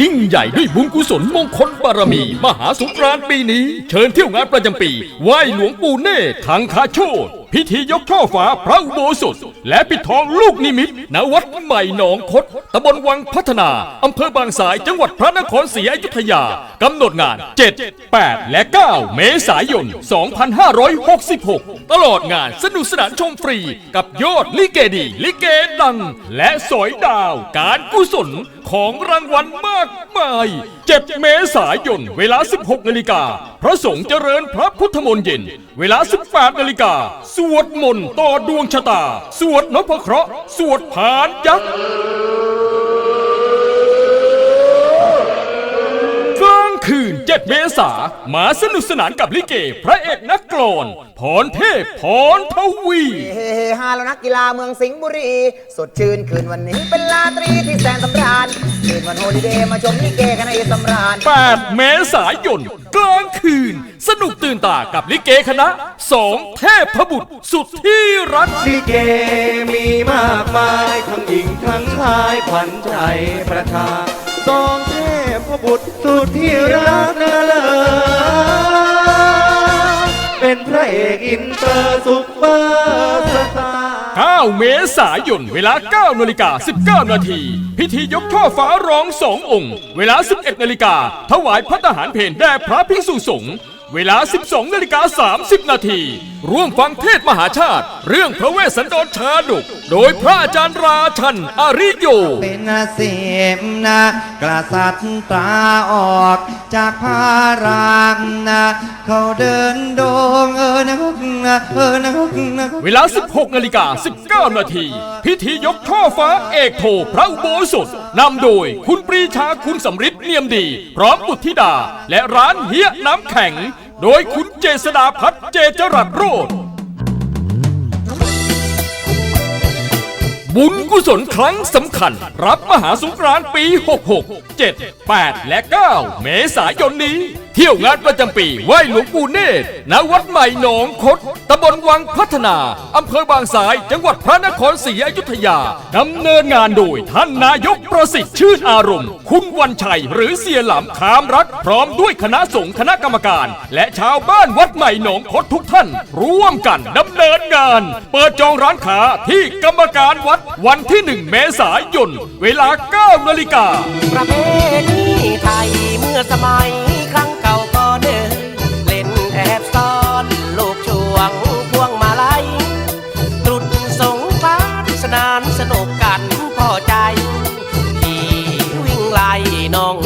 ยิ่งใหญ่ด้วยบุญกุศลมงคลบารมี มหาสงกรานต์ปีนี้ เชิญเที่ยวงานประจำปี ไหว้หลวงปู่เน่ทังคาโชตพิธียกช่อฟ้าพระอุโบสถ และปิดทองลูกนิมิตณวัดใหม่หนองคดตำบลวังพัฒนา อำเภอบางสายจังหวัดพระนครศรีอยุธยากำหนดงาน 7 8 และ 9 เมษายน 2566 ตลอดงานสนุกสนานชมฟรี กับยอดลิเกดี ลิเกดัง และสอยดาว การกุศลของรางวัลมากมาย 7 เมษายน เวลา 16 นาฬิกา พระสงฆ์เจริญพระพุทธมนต์เย็น เวลา 18 นาฬิกา สวดมนต์ต่อดวงชะตา สวดนพเคราะห์ สวดผานยักษ์ กลางคืน 7 เมษามาสนุกสนานกับลิเก พระเอกนักกลอนพรเทพพรทวีเฮเฮฮาแล้วนักกีฬาเมืองสิงห์บุรี สดชื่นคืนวันนี้เป็นราตรีที่แสนสำราญคืนวันโฮลิเดย์มาชมลิเกกันในสำราญ 8 เมษายนกลางคืน สนุกตื่นตากับลิเกคณะสองเทพบุตรสุดที่รัก ลิเกมีมากมาย ทั้งหญิงทั้งชายขวัญใจประชา สองเทพบุตรสุดที่รักนาเลอเป็นพระเอกอินเตอร์ซุปเปอร์สตาร์ 9 เมษายน เวลา 9นาฬิกา19 นาที พิธียกช่อฟ้าร้องสององค์ เวลา 11นาฬิกาถวายพระทหารเพลแด่พระภิกษุสงฆ์ เวลา 12นาฬิกา30 นาที ร่วมฟังเทศน์มหาชาติ เรื่องพระเวสสันดรชาดก โดยพระอาจารย์ราชันอริโย เป็นเสียมนะกษัตริย์ตราออกจากพระรามนะเขาเดินโดงเออนะนะเออนะนะเวลา 16นาฬิกา19นาที พิธียกช่อฟ้าเอกโทพระอุโบสถนำโดยคุณปรีชาคุณสำริดเนียมดี พร้อมบุตรธิดา และร้านเฮียน้ำแข็ง โดยคุณเจษดาพัฒน์เจจรัสโรธบุญกุศลครั้งสำคัญ รับมหาสงกรานต์ปี 66 7 8 และ 9 เมษายนนี้ เที่ยวงานประจำปีไหว้หลวงปู่เนตรณวัดใหม่หนองคดตำบลวังพัฒนา อำเภอบางสาย จังหวัดพระนครศรีอยุธยา ดำเนินงานโดยท่านนายกประสิทธิ์ชื่นอารมณ์ คุณวันชัยหรือเสียหลำคามรักพร้อมด้วยคณะสงฆ์คณะกรรมการ และชาวบ้านวัดใหม่หนองคดทุกท่าน ร่วมกันดำเนินงาน เปิดจองร้านค้าที่กรรมการวัดวันที่ 1 เมษายน เวลา9นาฬิกาประเพณีไทยเมื่อสมัย น้อง